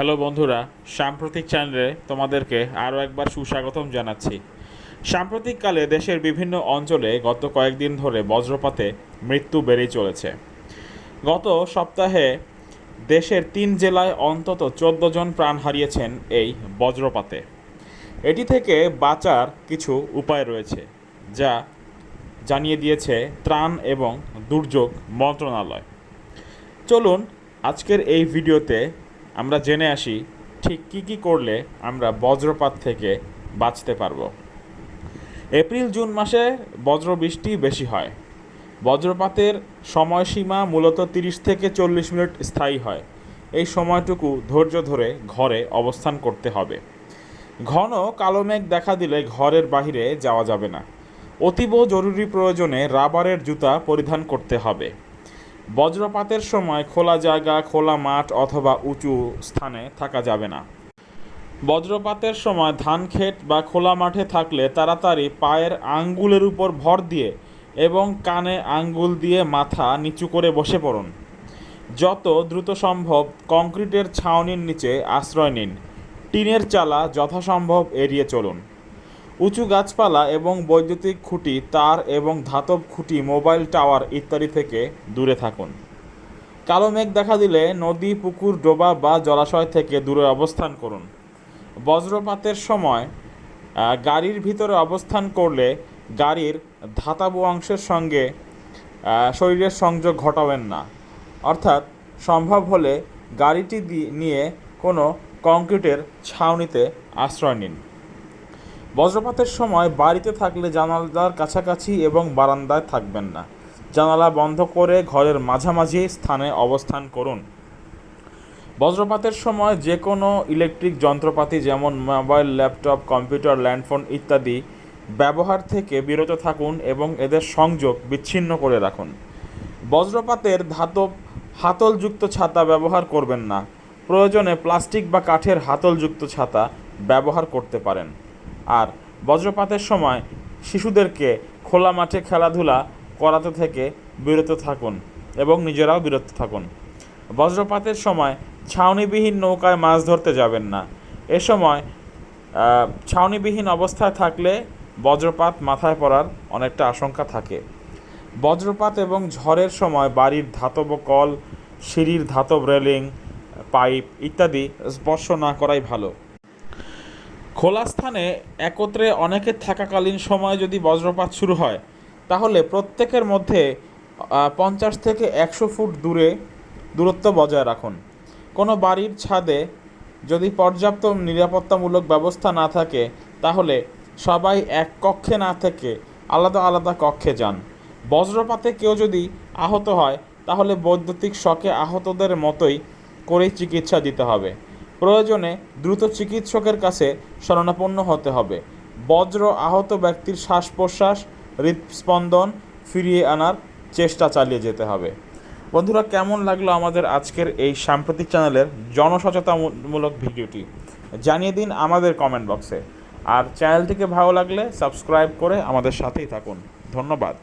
Hello বন্ধুরা, সাম্প্রতিক চ্যানেলে তোমাদেরকে আরও একবার সুস্বাগতম জানাচ্ছি। সাম্প্রতিককালে দেশের বিভিন্ন অঞ্চলে গত কয়েকদিন ধরে বজ্রপাতে মৃত্যু বেড়েই চলেছে। গত সপ্তাহে দেশের তিন জেলায় অন্তত চোদ্দ জন প্রাণ হারিয়েছেন এই বজ্রপাতে। এটি থেকে বাঁচার কিছু উপায় রয়েছে, যা জানিয়ে দিয়েছে ত্রাণ এবং দুর্যোগ মন্ত্রণালয়। চলুন আজকের এই ভিডিওতে আমরা জেনে আসি ঠিক কী কী করলে আমরা বজ্রপাত থেকে বাঁচতে পারব। এপ্রিল জুন মাসে বজ্রবৃষ্টি বেশি হয়। বজ্রপাতের সময়সীমা মূলত তিরিশ থেকে চল্লিশ মিনিট স্থায়ী হয়। এই সময়টুকু ধৈর্য ধরে ঘরে অবস্থান করতে হবে। ঘন কালো মেঘ দেখা দিলে ঘরের বাইরে যাওয়া যাবে না। অতীব জরুরি প্রয়োজনে রাবারের জুতা পরিধান করতে হবে। বজ্রপাতের সময় খোলা জায়গা, খোলা মাঠ অথবা উঁচু স্থানে থাকা যাবে না। বজ্রপাতের সময় ধান ক্ষেত বা খোলা মাঠে থাকলে তাড়াতাড়ি পায়ের আঙ্গুলের উপর ভর দিয়ে এবং কানে আঙ্গুল দিয়ে মাথা নিচু করে বসে পড়ুন। যত দ্রুত সম্ভব কংক্রিটের ছাউনির নিচে আশ্রয় নিন। টিনের চালা যথাসম্ভব এড়িয়ে চলুন। উঁচু গাছপালা এবং বৈদ্যুতিক খুঁটি, তার এবং ধাতব খুঁটি, মোবাইল টাওয়ার ইত্যাদি থেকে দূরে থাকুন। কালো মেঘ দেখা দিলে নদী, পুকুর, ডোবা বা জলাশয় থেকে দূরে অবস্থান করুন। বজ্রপাতের সময় গাড়ির ভিতরে অবস্থান করলে গাড়ির ধাতাবু অংশের সঙ্গে শরীরের সংযোগ ঘটাবেন না। অর্থাৎ সম্ভব হলে গাড়িটি নিয়ে কোনো কংক্রিটের ছাউনিতে আশ্রয় নিন। বজ্রপাতের সময় বাড়িতে থাকলে জানালার কাছাকাছি এবং বারান্দায় থাকবেন না। জানালা বন্ধ করে ঘরের মাঝামাঝি স্থানে অবস্থান করুন। বজ্রপাতের সময় যে কোনো ইলেকট্রিক যন্ত্রপাতি যেমন মোবাইল, ল্যাপটপ, কম্পিউটার, ল্যান্ডফোন ইত্যাদি ব্যবহার থেকে বিরত থাকুন এবং এদের সংযোগ বিচ্ছিন্ন করে রাখুন। বজ্রপাতের ধাতব হাতলযুক্ত ছাতা ব্যবহার করবেন না। প্রয়োজনে প্লাস্টিক বা কাঠের হাতলযুক্ত ছাতা ব্যবহার করতে পারেন। আর বজ্রপাতের সময় শিশুদেরকে খোলা মাঠে খেলাধুলা করাতে থেকে বিরত থাকুন এবং নিজেরাও বিরত থাকুন। বজ্রপাতের সময় ছাউনিবিহীন নৌকায় মাছ ধরতে যাবেন না। এ সময় ছাউনিবিহীন অবস্থায় থাকলে বজ্রপাত মাথায় পড়ার অনেকটা আশঙ্কা থাকে। বজ্রপাত এবং ঝড়ের সময় বাড়ির ধাতব কল, সিঁড়ির ধাতব রেলিং, পাইপ ইত্যাদি স্পর্শ না করাই ভালো। খোলা স্থানে একত্রে অনেকে থাকাকালীন সময় যদি বজ্রপাত শুরু হয়, তাহলে প্রত্যেকের মধ্যে পঞ্চাশ থেকে একশো ফুট দূরে দূরত্ব বজায় রাখুন। কোনো বাড়ির ছাদে যদি পর্যাপ্ত নিরাপত্তামূলক ব্যবস্থা না থাকে, তাহলে সবাই এক কক্ষে না থেকে আলাদা আলাদা কক্ষে যান। বজ্রপাতে কেউ যদি আহত হয়, তাহলে বৈদ্যুতিক শকে আহতদের মতোই করেই চিকিৎসা দিতে হবে। প্রয়োজনে দ্রুত চিকিৎসকের কাছে শরণাপন্ন হতে হবে। বজ্র আহত ব্যক্তির শ্বাস প্রশ্বাস হৃদস্পন্দন ফিরিয়ে আনার চেষ্টা চালিয়ে যেতে হবে। বন্ধুরা, কেমন লাগল আমাদের আজকের এই সাম্প্রতিক চ্যানেলের জনসচেতনমূলক ভিডিওটি? জানিয়ে দিন আমাদের কমেন্ট বক্সে আর চ্যানেলটিকে ভালো লাগলে সাবস্ক্রাইব করে আমাদের সাথেই থাকুন। ধন্যবাদ।